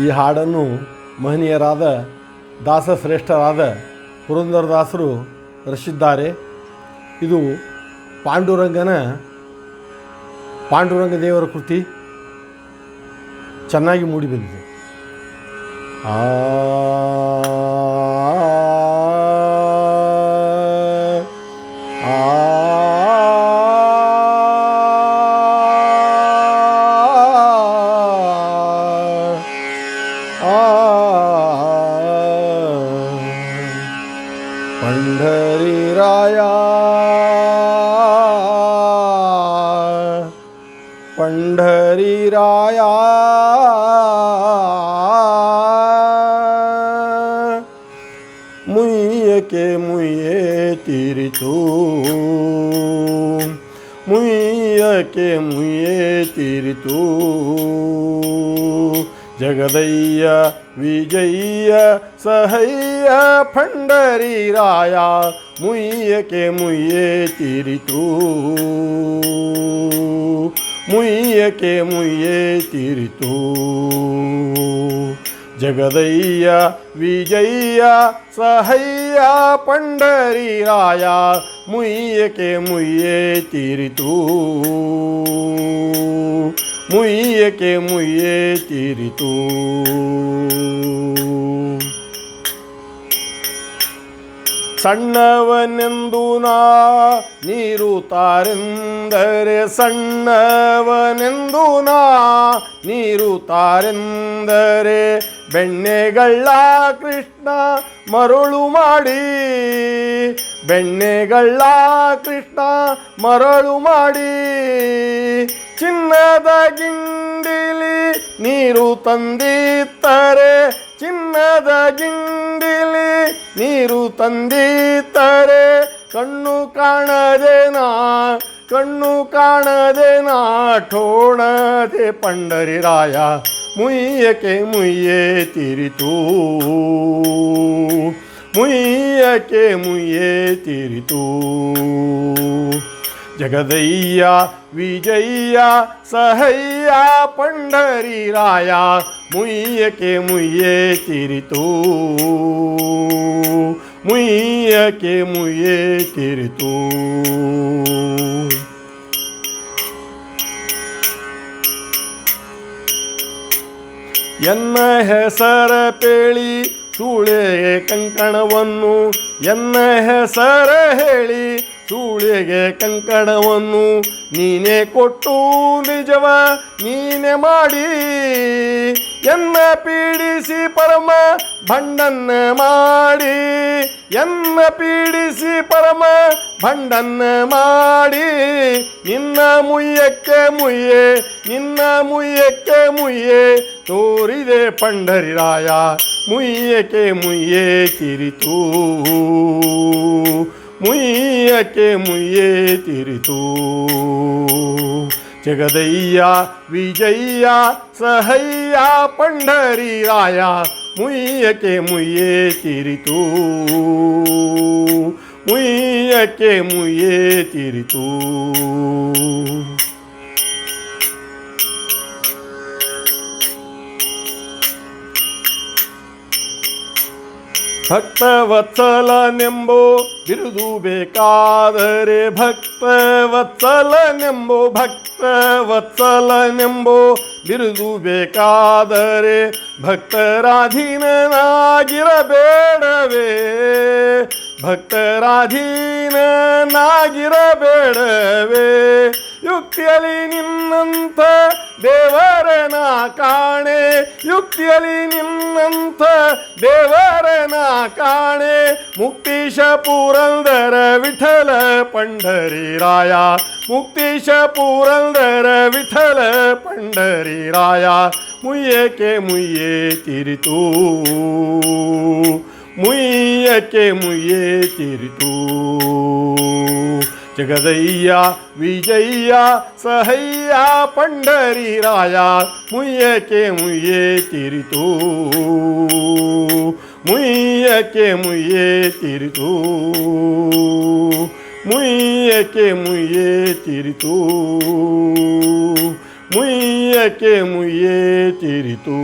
ಈ ಹಾಡನ್ನು ಮಹನೀಯರಾದ ದಾಸಶ್ರೇಷ್ಠರಾದ ಪುರಂದರದಾಸರು ರಚಿಸಿದ್ದಾರೆ ಇದು ಪಾಂಡುರಂಗನ ಪಾಂಡುರಂಗ ದೇವರ ಕೃತಿ. ಚೆನ್ನಾಗಿ ಮೂಡಿಬಂದಿದೆ ಆ वीराया पंढरी राया मुइये के मुइये तीर तू मुइये के मुइये तीर तू जगदैय विजय सहैय फंडरी राया मुय के मुइये तिरितू। मुय के मुये तिरितू। जगदैया विजय सहैय पंडरी राया मुइय के मुइये तिरितू। ತಿರಿತು ಮುಯ್ಯಕ್ಕೆ ಮುಯ್ಯೆ ತೀರಿತು. ಸಣ್ಣವನೆಂದು ನಾ ನೀರು ತಾರೆಂದರೆ ಸಣ್ಣವನೆಂದು ನಾ ನೀರು ತಾರೆಂದರೆ ಬೆಣ್ಣೆಗಳ್ಳ ಕೃಷ್ಣ ಮರಳು ಮಾಡಿ. ಬೆಣ್ಣೆಗಳ್ಳ ಕೃಷ್ಣ ಮರಳು ಮಾಡಿ. ಚಿನ್ನದ ಗಿಂಡಿಲಿ ನೀರು ತಂದಿತ್ತರೆ. ಚಿನ್ನದ ಗಿಂಡಿಲಿ ನೀರು ತಂದಿತ್ತರೆ. ಕಣ್ಣು ಕಾಣದೇನಾ ಕಣ್ಣು ಕಾಣದೆ ನಾ, ಠೋಣದೆ ಪಂಡರಿ ರಾಯ ಮುಯ್ಯಕ್ಕೆ ಮುಯ್ಯೇ ತಿರಿತು. ಮುಯ್ಯಕ್ಕೆ ಮುಯ್ಯೇ ತಿರಿತು. ಜಗದಯ್ಯ, ವಿಜಯ್ಯ, ಸಹಯ್ಯ, ಪಂಡರಿ ರಾಯ ಮುಯ್ಯಕ್ಕೆ ಮುಯ್ಯೇ ತಿರಿತು. ಮುಯ್ಯಕ್ಕೆ ಮುಯ್ಯೇ ತಿರಿತು. ಎನ್ನ ಹೆಸರ ಪೇಳಿ ಸೂಳೆಗೆ ಕಂಕಣವನ್ನು, ಎನ್ನ ಹೆಸರ ಹೇಳಿ ಸೂಳೆಗೆ ಕಂಕಣವನ್ನು, ನೀನೇ ಕೊಟ್ಟು ನಿಜವ ನೀನೆ ಮಾಡಿ. ಎನ್ನ ಪೀಡಿಸಿ ಪರಮ ಭಂಡನ್ನ ಮಾಡಿ ಎನ್ನ ಪೀಡಿಸಿ ಪರಮ ಭಂಡನ್ನ ಮಾಡಿ ನಿನ್ನ ಮುಯ್ಯಕ್ಕೆ ಮುಯ್ಯೆ ನಿನ್ನ ಮುಯ್ಯಕ್ಕೆ ಮುಯ್ಯೆ ತೋರಿದೆ ಪಂಡರಿ ರಾಯ ಮುಯ್ಯಕ್ಕೆ ಮುಯ್ಯೆ ತಿರಿತು ಮುಯ್ಯಕ್ಕೆ ಮುಯ್ಯೆ ತಿರಿತು जगदैया विजय्या सहैया पंढरी राया मुय्य के मुये तिरितू मुय्य मुये तिरितू ಭಕ್ತವತ್ಸಲನೆಂಬೋ ಬಿರುದು ಬೇಕಾದರೆ ಭಕ್ತವತ್ಸಲನೆಂಬೋ ಭಕ್ತವತ್ಸಲನೆಂಬೋ ಬಿರುದು ಬೇಕಾದರೆ ಭಕ್ತರಾಧೀನನಾಗಿರಬೇಡವೇ ಭಕ್ತರಾಧೀನನಾಗಿರಬೇಡವೇ. ಯುಕ್ತಿಯಲ್ಲಿ ನಿನ್ನಂಥ ದೇವರನ ಕಾಣೆ ಯುಕ್ತಿಯಲ್ಲಿ ನಿನ್ನಂಥ ದೇವರನ ಕಾಣೆ ಮುಕ್ತೀಶ ಪುರಂದರ ವಿಠಲ ಪಂಡರಿ ರಾಯ ಮುಕ್ತೀಶ ಪುರಂದರ ವಿಠಲ ಪಂಡರಿ ರಾಯ ಮುಯ್ಯಕ್ಕೆ ಮುಯ್ಯೆ ತಿರಿತು ಮುಯ್ಯಕ್ಕೆ ಮುಯ್ಯೆ ತಿರಿತು जगदैया विजय्या सहैया पंडरी राया मुये के मुये तिरतू। मुये के मुये तिरतू। मुये के मुये तिरतू। मुये के मुये तिरतू।